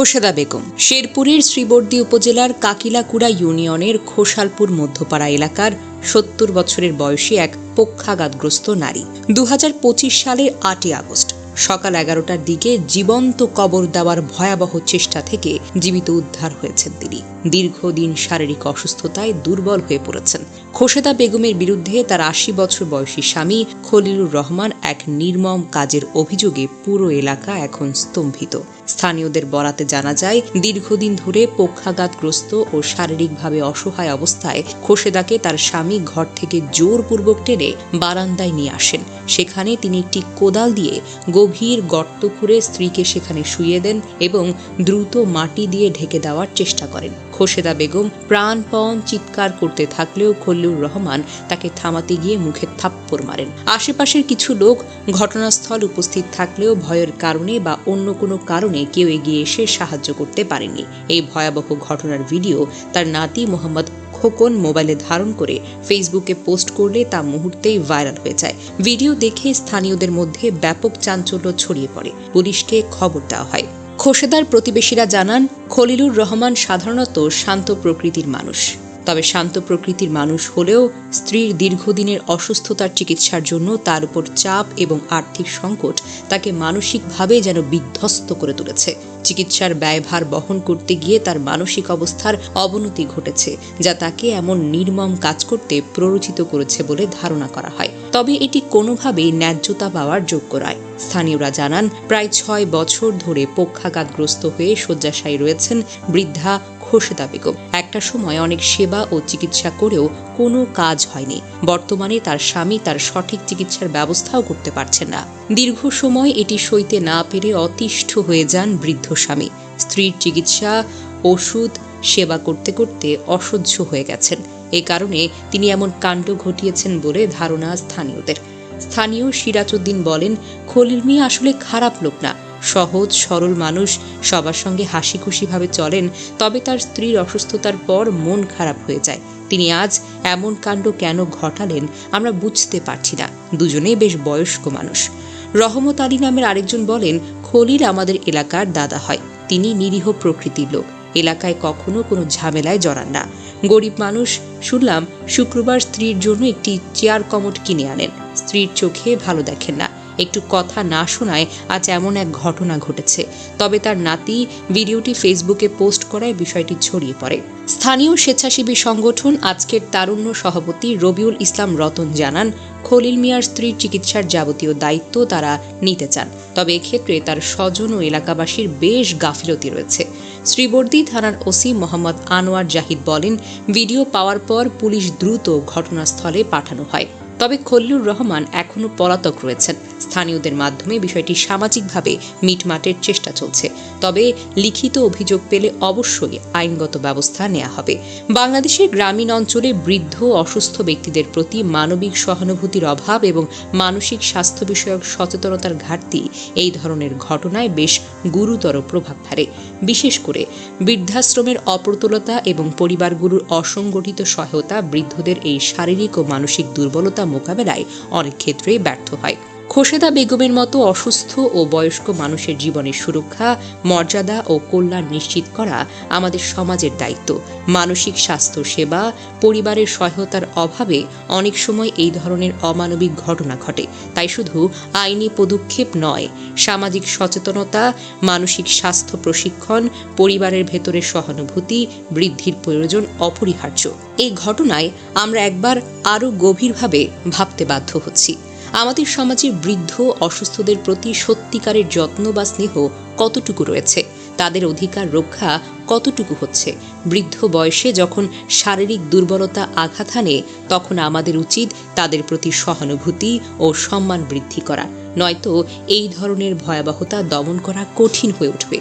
খোসেদা বেগম, শেরপুরের শ্রীবর্দী উপজেলার কাকিলাকুড়া ইউনিয়নের খোসালপুর মধ্যপাড়া এলাকার সত্তর বছরের বয়সী এক পক্ষাঘাতগ্রস্ত নারী। দু হাজার পঁচিশ সালের আটই আগস্ট সকাল এগারোটার দিকে জীবন্ত কবর দেওয়ার ভয়াবহ চেষ্টা থেকে জীবিত উদ্ধার হয়েছেন তিনি। দীর্ঘদিন শারীরিক অসুস্থতায় দুর্বল হয়ে পড়েছেন। খোসেদা বেগমের বিরুদ্ধে তার আশি বছর বয়সী স্বামী খলিলুর রহমান এক নির্মম কাজের অভিযোগে পুরো এলাকা এখন স্তম্ভিত। স্থানীয়দের বরাতে জানা যায়, দীর্ঘদিন ধরে পক্ষাঘাতগ্রস্ত ও শারীরিকভাবে অসহায় অবস্থায় খোসেদাকে তার স্বামী ঘর থেকে জোরপূর্বক টেনে বারান্দায় নিয়ে আসেন। সেখানে তিনি একটি কোদাল দিয়ে গভীর গর্ত খুঁড়ে স্ত্রীকে সেখানে শুয়ে দেন এবং দ্রুত মাটি দিয়ে ঢেকে দেওয়ার চেষ্টা করেন। খোসেদা বেগম প্রাণপণ চিৎকার করতে থাকলেও খল্লুর রহমান তাকে থামাতে গিয়ে মুখে থাপ্পড় মারেন। আশেপাশের কিছু লোক ঘটনাস্থল উপস্থিত থাকলেও ভয়ের কারণে বা অন্য কোনো কারণে কেউ এগিয়ে এসে সাহায্য করতে পারেননি। এই ভয়াবহ ঘটনার ভিডিও তার নাতি মোহাম্মদ খোকন মোবাইলে ধারণ করে ফেসবুকে পোস্ট করলে তা মুহূর্তেই ভাইরাল হয়ে যায়। ভিডিও দেখে স্থানীয়দের মধ্যে ব্যাপক চাঞ্চল্য ছড়িয়ে পড়ে। পুলিশকে খবর দেওয়া হয়। খোসেদার প্রতিবেশীরা জানান, খলিলুর রহমান সাধারণত শান্ত প্রকৃতির মানুষ। তবে শান্ত প্রকৃতির মানুষ হলেও স্ত্রীর দীর্ঘদিনের অসুস্থতার চিকিৎসার জন্য তার উপর চাপ এবং আর্থিক সংকট তাকে মানসিকভাবে যেন বিধ্বস্ত করে তুলেছে। চিকিৎসার ব্যয়ভার বহন করতে গিয়ে তার মানসিক অবস্থার অবনতি ঘটেছে, যা তাকে এমন নির্মম কাজ করতে প্ররোচিত করেছে বলে ধারণা করা হয়। তবে এটি কোনোভাবেই ন্যায্যতা পাওয়ার যোগ্য নয়। স্থানীয়রা জানান, প্রায় ছয় বছর ধরে পক্ষাঘাতগ্রস্ত হয়ে শয্যাশায়ী রয়েছেন বৃদ্ধা খোসেদা বেগম। একটা সময় অনেক সেবা ও চিকিৎসা করেও কোনো কাজ হয়নি। বর্তমানে তার স্বামী তার সঠিক চিকিৎসার ব্যবস্থাও করতে পারছেন না। দীর্ঘ সময় এটি সইতে না পেরে অতিষ্ঠ হয়ে যান বৃদ্ধ স্বামী। স্ত্রীর চিকিৎসা, ওষুধ, সেবা করতে করতে অসহ্য হয়ে গেছেন। এ কারণে তিনি এমন কাণ্ড ঘটিয়েছেন বলে ধারণা স্থানীয়দের। স্থানীয় সিরাজউদ্দিন বলেন, খলিল মিয়া আসলে খারাপ লোক না, সহজ, সরল মানুষ, সবার সঙ্গে হাসি খুশিভাবে চলেন, তবে তার স্ত্রীর অসুস্থতার পর মন খারাপ হয়ে যায়। তিনি আজ এমন কাণ্ড কেন ঘটালেন আমরা বুঝতে পারছি না, দুজনেই বেশ বয়স্ক মানুষ। রহমত আলী নামের আরেকজন বলেন, খলিল আমাদের এলাকার দাদা হয়, তিনি নিরীহ প্রকৃতির লোক। এলাকায় কখনো কোনো ঝামেলায় জড়ান না। গরিব মানুষ, শুনলাম শুক্রবার স্ত্রীর জন্য একটি চেয়ার কমোড কিনে আনেন। স্ত্রীর চোখে ভালো দেখেন না। একটু কথা না শোনায় আজ এমন এক ঘটনা ঘটেছে। তবে তার নাতি ভিডিওটি ফেসবুকে পোস্ট করায় বিষয়টি ছড়িয়ে পড়ে। স্থানীয় স্বেচ্ছাসেবী সংগঠন আজকের তারুণ্য সভাপতি রবিউল ইসলাম রতন জানান, খলিল মিয়ার স্ত্রীর চিকিৎসার যাবতীয় দায়িত্ব তারা নিতে চান। তবে এক্ষেত্রে তার স্বজন ও এলাকাবাসীর বেশ গাফিলতি রয়েছে। শ্রীবর্দী থানার ওসি মোহাম্মদ আনোয়ার জাহিদ বলেন, ভিডিও পাওয়ার পর পুলিশ দ্রুত ঘটনাস্থলে পাঠানো হয়। তবে খল্লুর রহমান এখনও পলাতক রয়েছেন। স্থানীয়দের মাধ্যমে বিষয়টি সামাজিকভাবে মিটমাটের চেষ্টা চলছে। তবে লিখিত অভিযোগ পেলে অবশ্যই আইনগত ব্যবস্থা নেওয়া হবে। বাংলাদেশের গ্রামীণ অঞ্চলে বৃদ্ধ অসুস্থ ব্যক্তিদের প্রতি মানবিক সহানুভূতির অভাব এবং মানসিক স্বাস্থ্য বিষয়ক সচেতনতার ঘাটতি এই ধরনের ঘটনায় বেশ গুরুতর প্রভাব ফেলে। বিশেষ করে বৃদ্ধাশ্রমের অপ্রতুলতা এবং পরিবারগুলোর অসংগঠিত সহায়তা বৃদ্ধদের এই শারীরিক ও মানসিক দুর্বলতা মোকাবেলায় অনেক ক্ষেত্রেই ব্যর্থ হয়। খোসেদা বেগমের মতো অসুস্থ ও বয়স্ক মানুষের জীবনের সুরক্ষা, মর্যাদা ও কল্যাণ নিশ্চিত করা আমাদের সমাজের দায়িত্ব। মানসিক স্বাস্থ্য সেবা, পরিবারের সহায়তার অভাবে অনেক সময় এই ধরনের অমানবিক ঘটনা ঘটে। তাই শুধু আইনি পদক্ষেপ নয়, সামাজিক সচেতনতা, মানসিক স্বাস্থ্য প্রশিক্ষণ, পরিবারের ভেতরে সহানুভূতি, বৃদ্ধির প্রয়োজন অপরিহার্য। এই ঘটনায় আমরা একবার আরও গভীরভাবে ভাবতে বাধ্য হচ্ছি। আমাদের সমাজে বৃদ্ধ, অসুস্থদের প্রতি সত্যিকারের যত্ন বা স্নেহ কতটুকু রয়েছে? তাদের অধিকার রক্ষা কতটুকু হচ্ছে? বৃদ্ধ বয়সে যখন শারীরিক দুর্বলতা আঘাত হানে, তখন আমাদের উচিত তাদের প্রতি সহানুভূতি ও সম্মান বৃদ্ধি করা। নয়তো এই ধরনের ভয়াবহতা দমন করা কঠিন হয়ে উঠবে।